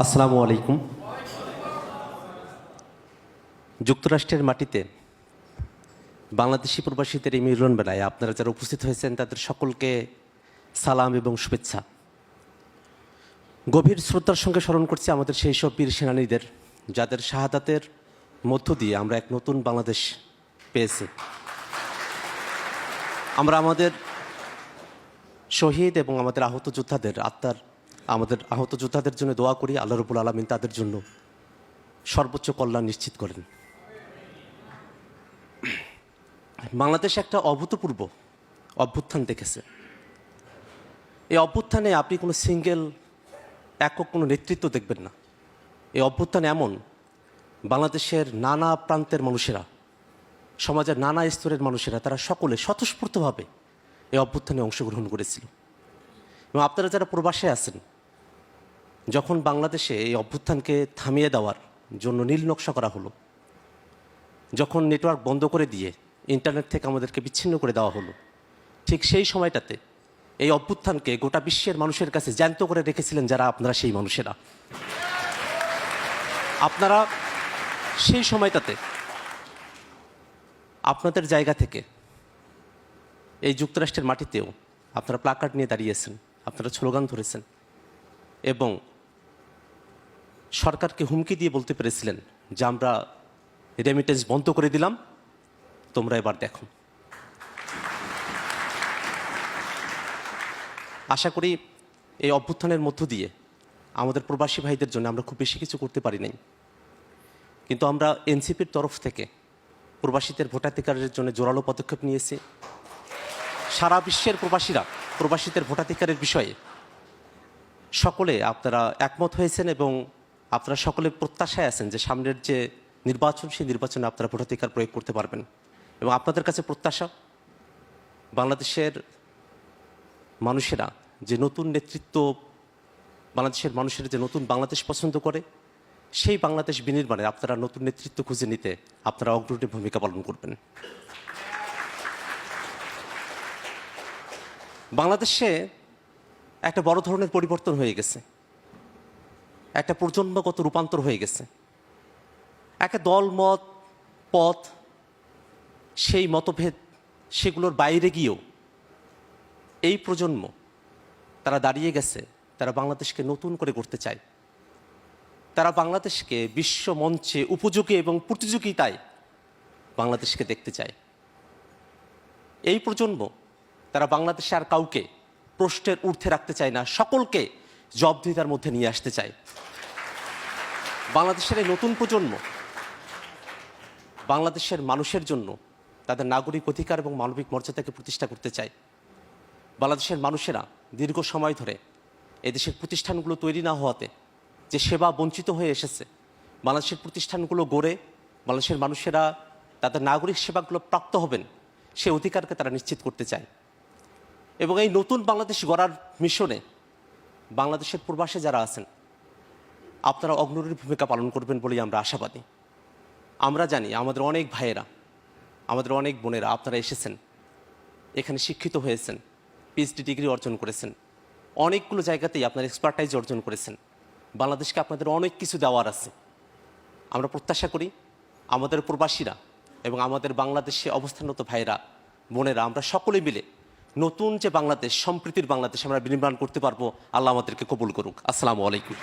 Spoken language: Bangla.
আসসালামু আলাইকুম। যুক্তরাষ্ট্রের মাটিতে বাংলাদেশি প্রবাসীদের এই মিলন বেলায় আপনারা যারা উপস্থিত হয়েছেন, তাদের সকলকে সালাম এবং শুভেচ্ছা। গভীর শ্রদ্ধার সঙ্গে স্মরণ করছি আমাদের সেই সব বীর সেনানীদের, যাদের শাহাদাতের মধ্য দিয়ে আমরা এক নতুন বাংলাদেশ পেয়েছি। আমরা আমাদের শহীদ এবং আমাদের আহত যোদ্ধাদের, আত্মার আমাদের আহত যোদ্ধাদের জন্য দোয়া করি আল্লাহ রবুল আলমিন তাদের জন্য সর্বোচ্চ কল্যাণ নিশ্চিত করেন। বাংলাদেশ একটা অভূতপূর্ব অভ্যুত্থান দেখেছে। এই অভ্যুত্থানে আপনি কোনো সিঙ্গেল, একক কোনো নেতৃত্ব দেখবেন না। এই অভ্যুত্থান এমন, বাংলাদেশের নানা প্রান্তের মানুষেরা, সমাজের নানা স্তরের মানুষেরা, তারা সকলে স্বতঃস্ফূর্তভাবে এই অভ্যুত্থানে অংশগ্রহণ করেছিল। এবং আপনারা যারা প্রবাসে আছেন যখন বাংলাদেশে এই অভ্যুত্থানকে থামিয়ে দেওয়ার জন্য নীল নকশা করা হলো, যখন নেটওয়ার্ক বন্ধ করে দিয়ে ইন্টারনেট থেকে আমাদেরকে বিচ্ছিন্ন করে দেওয়া হলো, ঠিক সেই সময়টাতে এই অভ্যুত্থানকে গোটা বিশ্বের মানুষের কাছে জ্যান্ত করে রেখেছিলেন যারা আপনারা সেই মানুষেরা। আপনারা সেই সময়টাতে আপনাদের জায়গা থেকে এই যুক্তরাষ্ট্রের মাটিতেও আপনারা প্লাকার্ড নিয়ে দাঁড়িয়েছেন, আপনারা স্লোগান ধরেছেন এবং সরকারকে হুমকি দিয়ে বলতে পেরেছিলেন যে আমরা রেমিটেন্স বন্ধ করে দিলাম, তোমরা এবার দেখো। আশা করি এই অভ্যুত্থানের মধ্য দিয়ে আমাদের প্রবাসী ভাইদের জন্য আমরা খুব বেশি কিছু করতে পারি নাই। কিন্তু আমরা এনসিপির তরফ থেকে প্রবাসীদের ভোটাধিকারের জন্য জোরালো পদক্ষেপ নিয়েছি। সারা বিশ্বের প্রবাসীরা, প্রবাসীদের ভোটাধিকারের বিষয়ে সকলে আপনারা একমত হয়েছেন এবং আপনারা সকলে প্রত্যাশায় আছেন যে সামনের যে নির্বাচন, সেই নির্বাচনে আপনারা ভোটাধিকার প্রয়োগ করতে পারবেন। এবং আপনাদের কাছে প্রত্যাশা, বাংলাদেশের মানুষেরা যে নতুন নেতৃত্ব, বাংলাদেশের মানুষের যে নতুন বাংলাদেশ পছন্দ করে, সেই বাংলাদেশ বিনির্মাণে আপনারা নতুন নেতৃত্ব খুঁজে নিতে আপনারা অগ্রণী ভূমিকা পালন করবেন। বাংলাদেশে একটা বড় ধরনের পরিবর্তন হয়ে গেছে। একটা প্রজন্মগত রূপান্তর হয়ে গেছে। একটা দল, মত, পথ, সেই মতভেদ, সেগুলোর বাইরে গিয়েও এই প্রজন্ম তারা দাঁড়িয়ে গেছে, তারা বাংলাদেশকে নতুন করে করতে চায়। তারা বাংলাদেশকে বিশ্ব মঞ্চে উপযোগী এবং প্রতিযোগিতায় বাংলাদেশকে দেখতে চায়। এই প্রজন্ম তারা বাংলাদেশে আর কাউকে প্রশ্নের ঊর্ধ্বে রাখতে চায় না। সকলকে জবাবদিহিতার মধ্যে নিয়ে আসতে চায় বাংলাদেশের এই নতুন প্রজন্ম, বাংলাদেশের মানুষের জন্য তাদের নাগরিক অধিকার এবং মানবিক মর্যাদাকে প্রতিষ্ঠা করতে চায় বাংলাদেশের মানুষেরা দীর্ঘ সময় ধরে এদেশের প্রতিষ্ঠানগুলো তৈরি না হওয়াতে যে সেবা বঞ্চিত হয়ে এসেছে, বাংলাদেশের প্রতিষ্ঠানগুলো গড়ে বাংলাদেশের মানুষেরা তাদের নাগরিক সেবাগুলো প্রাপ্ত হবেন, সে অধিকারকে তারা নিশ্চিত করতে চায়। এবং এই নতুন বাংলাদেশ গড়ার মিশনে বাংলাদেশের প্রবাসে যারা আছেন, আপনারা অগ্রণীর ভূমিকা পালন করবেন বলেই আমরা আশাবাদী। আমরা জানি আমাদের অনেক ভাইয়েরা, আমাদের অনেক বোনেরা, আপনারা এসেছেন, এখানে শিক্ষিত হয়েছেন পিএইচডি ডিগ্রি অর্জন করেছেন, অনেকগুলো জায়গাতেই আপনার এক্সপার্টাইজ অর্জন করেছেন। বাংলাদেশকে আপনাদের অনেক কিছু দেওয়ার আছে। আমরা প্রত্যাশা করি আমাদের প্রবাসীরা এবং আমাদের বাংলাদেশে অবস্থানরত ভাইয়েরা, বোনেরা, আমরা সকলে মিলে নতুন যে বাংলাদেশ, সম্প্রীতির বাংলাদেশ আমরা বিনির্মাণ করতে পারব, আল্লাহ আমাদেরকে কবুল করুক। আসসালামু আলাইকুম।